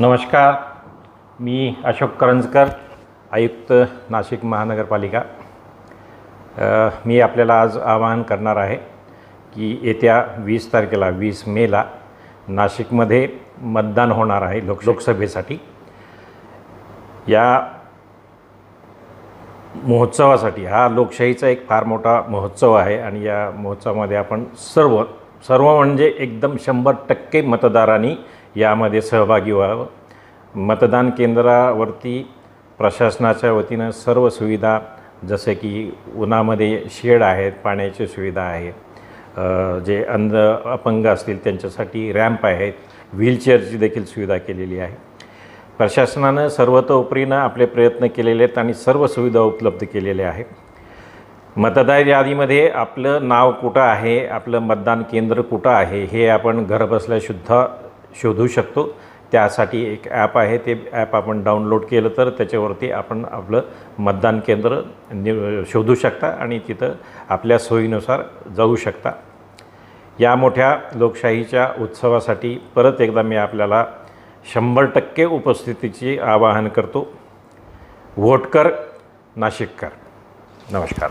नमस्कार मी अशोक करंजकर आयुक्त नाशिक महानगरपालिका. मी आपल्याला आज आवाहन करणार आहे की येत्या वीस तारखेला वीस मेला नाशिकमध्ये मतदान होणार आहे लोक लोकसभेसाठी. या महोत्सवासाठी हा लोकशाहीचा एक फार मोठा महोत्सव आहे आणि या महोत्सवामध्ये आपण सर्व सर्व म्हणजे एकदम शंभर टक्के मतदारांनी यामध्ये सहभागी व्हावं. मतदान केंद्रावरती प्रशासनाच्या वतीनं सर्व सुविधा जसे की उन्हामध्ये शेड आहेत पाण्याची सुविधा आहे जे अंध अपंग असतील त्यांच्यासाठी रॅम्प आहेत व्हीलचेअरची देखील सुविधा केलेली आहे. प्रशासनानं सर्वतोपरीनं आपले प्रयत्न केलेले आहेत आणि सर्व सुविधा उपलब्ध केलेल्या आहेत. मतदार यादीमध्ये आपलं नाव कुठं आहे आपलं मतदान केंद्र कुठं आहे हे आपण घरबसल्यासुद्धा शोधू शकतो. त्यासाठी एक ॲप आहे. ते ॲप आपण डाउनलोड केलं तर त्याच्यावरती आपण आपलं मतदान केंद्र नि शोधू शकता आणि तिथं आपल्या सोयीनुसार जाऊ शकता. या मोठ्या लोकशाहीच्या उत्सवासाठी परत एकदा मी आपल्याला शंभर टक्के उपस्थितीची आवाहन करतो. व्होट कर नमस्कार.